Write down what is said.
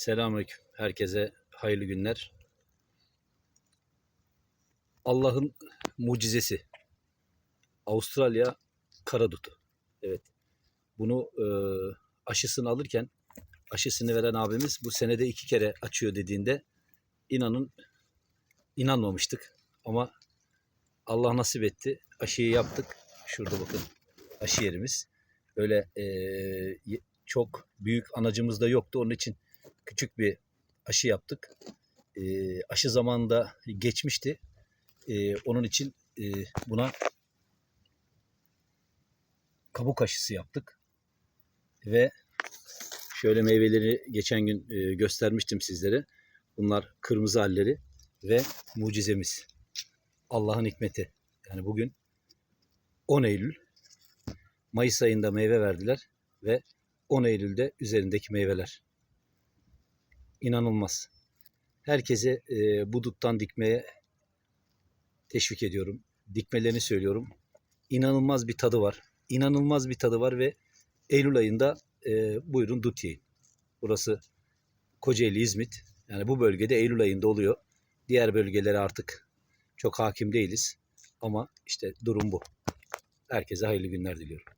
Selamünaleyküm. Herkese hayırlı günler. Allah'ın mucizesi. Avustralya karadutu. Evet. Bunu e, aşısını alırken aşısını veren abimiz bu senede iki kere açıyor dediğinde inanın inanmamıştık. Ama Allah nasip etti. Aşıyı yaptık. Şurada bakın aşı yerimiz. Böyle e, çok büyük anacımız da yoktu. Onun için küçük bir aşı yaptık. E, aşı zamanında geçmişti. E, onun için e, buna kabuk aşısı yaptık. Ve şöyle meyveleri geçen gün e, göstermiştim sizlere. Bunlar kırmızı halleri ve mucizemiz. Allah'ın hikmeti. Yani bugün 10 Eylül Mayıs ayında meyve verdiler ve 10 Eylül'de üzerindeki meyveler. İnanılmaz. Herkese e, bu duttan dikmeye teşvik ediyorum. Dikmelerini söylüyorum. İnanılmaz bir tadı var. İnanılmaz bir tadı var ve Eylül ayında e, buyurun dut yiyin. Burası Kocaeli, İzmit. Yani bu bölgede Eylül ayında oluyor. Diğer bölgelere artık çok hakim değiliz. Ama işte durum bu. Herkese hayırlı günler diliyorum.